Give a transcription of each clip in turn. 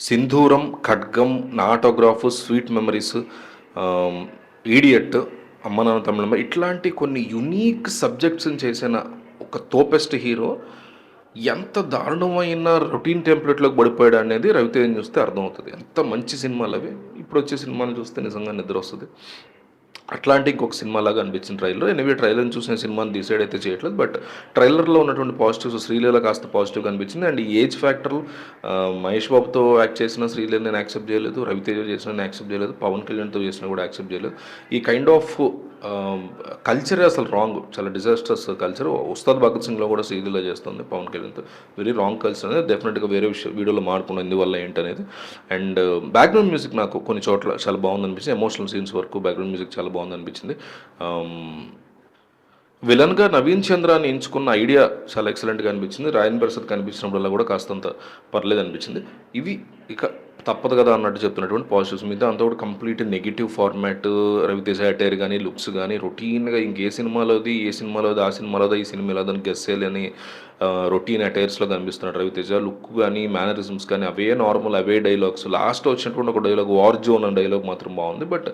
సింధూరం ఖడ్గం నాటోగ్రాఫ్ sweet memories idiot అమ్మనాన్న తమిళమ్మ ఇట్లాంటి కొన్ని యునీక్ సబ్జెక్ట్స్ని చేసిన ఒక తోపెస్ట్ హీరో ఎంత దారుణమైన రొటీన్ టెంప్లెట్లోకి పడిపోయాడు అనేది రవితేజన్ చూస్తే అర్థమవుతుంది. ఎంత మంచి సినిమాలు అవి. ఇప్పుడు వచ్చే సినిమాలు చూస్తే నిజంగా నిద్ర వస్తుంది. అట్లాంటి ఇంకొక సినిమా లాగా అనిపించింది ట్రైలర్. ఎనివే ట్రైలర్ని చూసిన సినిమాని డిసైడ్ అయితే చేయట్లేదు. బట్ ట్రైలర్లో ఉన్నటువంటి పాజిటివ్స్ శ్రీలీల కాస్త పాజిటివ్గా అనిపించింది. అండ్ ఈ ఏజ్ ఫ్యాక్టర్ మహేష్ బాబుతో యాక్ట్ చేసిన శ్రీలీల నేను యాక్సెప్ట్ చేయలేదు రవితేజ చేసిన నేను యాక్సెప్ట్ చేయలేదు పవన్ కళ్యాణ్తో చేసిన కూడా యాక్సెప్ట్ చేయలేదు. ఈ కైండ్ ఆఫ్ కల్చరే అసలు రాంగ్ చాలా డిజాస్టర్స్ కల్చర్ ఉస్తాద్ భగత్ సింగ్లో కూడా శ్రీలీల చేస్తుంది పవన్ కళ్యాణ్తో వెరీ రాంగ్ కల్చర్ అనేది డెఫినెట్గా వేరే విషయం వీడియోలో మార్పులు ఎందువల్ల ఏంటనేది. అండ్ బ్యాక్గ్రౌండ్ మ్యూజిక్ నాకు కొన్ని చోట్ల చాలా బాగుంది అనిపించింది ఎమోషనల్ సీన్స్ వరకు బ్యాక్గ్రౌండ్ మ్యూజిక్ చాలా బాగుంది అనిపించింది విలన్గా నవీన్ చంద్రాన్ని ఎంచుకున్న ఐడియా చాలా ఎక్సలెంట్గా అనిపించింది. రాయన్ ప్రసాద్ కనిపించినప్పుడల్లా కూడా కాస్తంత పర్లేదు అనిపించింది ఇవి ఇక తప్పదు కదా అన్నట్టు చెప్తున్నటువంటి పాజిటివ్స్ మీద. అంతా కూడా complete negative format Ravi Teja attire కానీ లుక్స్ కానీ రొటీన్గా ఇంకే సినిమాలోది ఏ సినిమాలోది ఆ సినిమాలోది ఈ సినిమాలోది అని గెస్ రొటీన్ అటైర్స్లో కనిపిస్తున్నాడు రవితేజ. లుక్ కానీ మేనరిజమ్స్ కానీ అవే నార్మల్ అవే డైలాగ్స్ లాస్ట్ వచ్చినటువంటి ఒక డైలాగ్ వార్ జోన్ అనే డైలాగ్ మాత్రం బాగుంది. బట్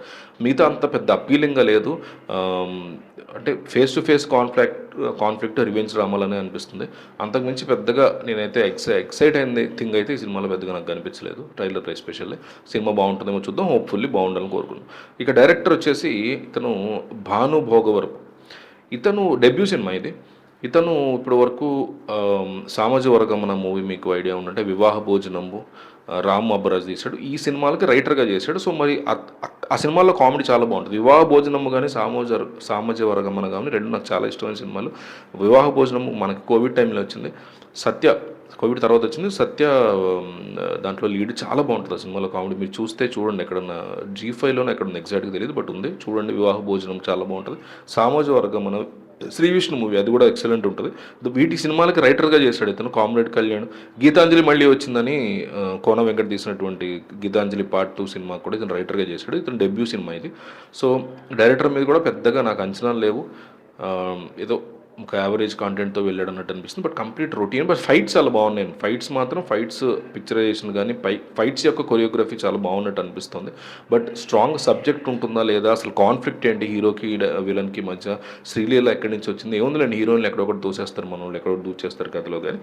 మిగతా అంత పెద్ద అప్పీలింగ్గా లేదు. అంటే face to face conflict conflict revenge డ్రామాలనే అనిపిస్తుంది. అంతకుమించి పెద్దగా నేనైతే ఎక్సై ఎక్సైట్ అయింది థింగ్ అయితే ఈ సినిమాలో పెద్దగా నాకు కనిపించలేదు. ట్రైలర్ ఎస్పెషల్లీ సినిమా బాగుంటుందేమో చూద్దాం. హోప్ఫుల్లీ బాగుండాలని కోరుకున్నాను ఇక డైరెక్టర్ వచ్చేసి ఇతను భాను భోగవరపు. ఇతను డెబ్యూ సినిమా ఇది. ఇతను ఇప్పటి వరకు సామాజిక వర్గం అన్న మూవీ మీకు ఐడియా ఉందంటే వివాహ భోజనంబు రామ్ అబ్బరాజ్ తీశాడు. ఈ సినిమాలకి రైటర్గా చేశాడు. సో మరి ఆ- సినిమాల్లో సినిమాలో కామెడీ చాలా బాగుంటుంది. వివాహ భోజనము కానీ సామోజ సామాజిక వర్గమన కానీ రెండు నాకు చాలా ఇష్టమైన సినిమాలు. వివాహ భోజనము మనకి కోవిడ్ టైంలో వచ్చింది. సత్య కోవిడ్ తర్వాత వచ్చింది. సత్య దాంట్లో లీడ్ చాలా బాగుంటుంది ఆ సినిమాలో కామెడీ. మీరు చూస్తే చూడండి ఎక్కడన్నా జీ ఫైవ్లోనే ఎక్కడ ఎగ్జాక్ట్గా తెలియదు బట్ ఉంది. చూడండి వివాహ భోజనం చాలా బాగుంటుంది. సామాజిక వర్గం మన శ్రీ విష్ణు మూవీ అది కూడా ఎక్సలెంట్ ఉంటుంది. వీటి సినిమాలకి రైటర్గా చేశాడు ఇతను కామ్రేడ్ కళ్యాణ్. గీతాంజలి మళ్ళీ వచ్చిందని కోన వెంకట తీసినటువంటి గీతాంజలి పార్ట్ టూ సినిమా కూడా ఇతను రైటర్గా చేశాడు. ఇతను డెబ్యూ సినిమా ఇది. సో డైరెక్టర్ మీద కూడా పెద్దగా నాకు అంచనాలు లేవు. ఏదో ఒక యావరేజ్ కాంటెంట్తో వెళ్ళాడు అన్నట్టు అనిపిస్తుంది. But complete routine but fights చాలా బాగున్నాయి. ఫైట్స్ మాత్రం ఫైట్స్ పిక్చరైజేషన్ కానీ పై ఫైట్స్ యొక్క కొరియోగ్రఫీ చాలా బాగున్నట్టు అనిపిస్తుంది. బట్ స్ట్రాంగ్ సబ్జెక్ట్ ఉంటుందా లేదా? అసలు కాన్ఫ్లిక్ట్ ఏంటి హీరోకి విలన్కి మధ్య? శ్రీలీల ఎక్కడి నుంచి వచ్చింది? ఏముందిలేండి హీరోయిన్లు ఎక్కడొకటి దూసేస్తారు మన వాళ్ళు ఎక్కడొకటి దూచేస్తారు కథలో కానీ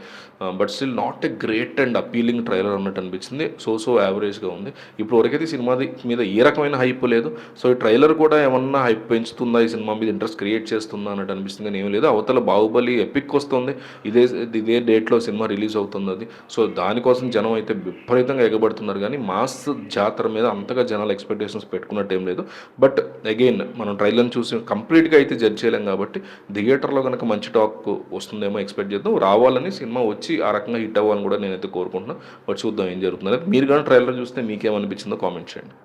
but still not a great and appealing trailer అన్నట్టు అనిపించింది సో సో యావరేజ్గా ఉంది. ఇప్పుడు వరకైతే సినిమా మీద ఏ రకమైన హైప్ లేదు. సో ఈ ట్రైలర్ కూడా ఏమన్నా హైప్ పెంచుతుందా? ఈ సినిమా మీద ఇంట్రెస్ట్ క్రియేట్ చేస్తుందా అన్నట్టు అనిపిస్తుంది. కానీ ఏం లేదు. అవతల బాహుబలి ఎపిక్ వస్తుంది. ఇదే ఇదే డేట్లో సినిమా రిలీజ్ అవుతుంది అది. సో దానికోసం జనం అయితే విపరీతంగా ఎగబడుతున్నారు. కానీ మాస్ జాతర మీద అంతగా జనాలు ఎక్స్పెక్టేషన్స్ పెట్టుకున్నట్టు ఏం లేదు. బట్ అగైన్ మనం ట్రైలర్ని చూసి కంప్లీట్గా అయితే జడ్జ్ చేయలేం కాబట్టి థియేటర్లో కనుక మంచి టాక్ వస్తుందేమో ఎక్స్పెక్ట్ చేద్దాం. రావాలని సినిమా వచ్చి ఆ రకంగా హిట్ అవ్వాలని కూడా నేనైతే కోరుకుంటున్నాను బట్ చూద్దాం ఏం జరుగుతుంది మీరు కానీ ట్రైలర్ చూస్తే మీకేమనిపించిందో కామెంట్ చేయండి.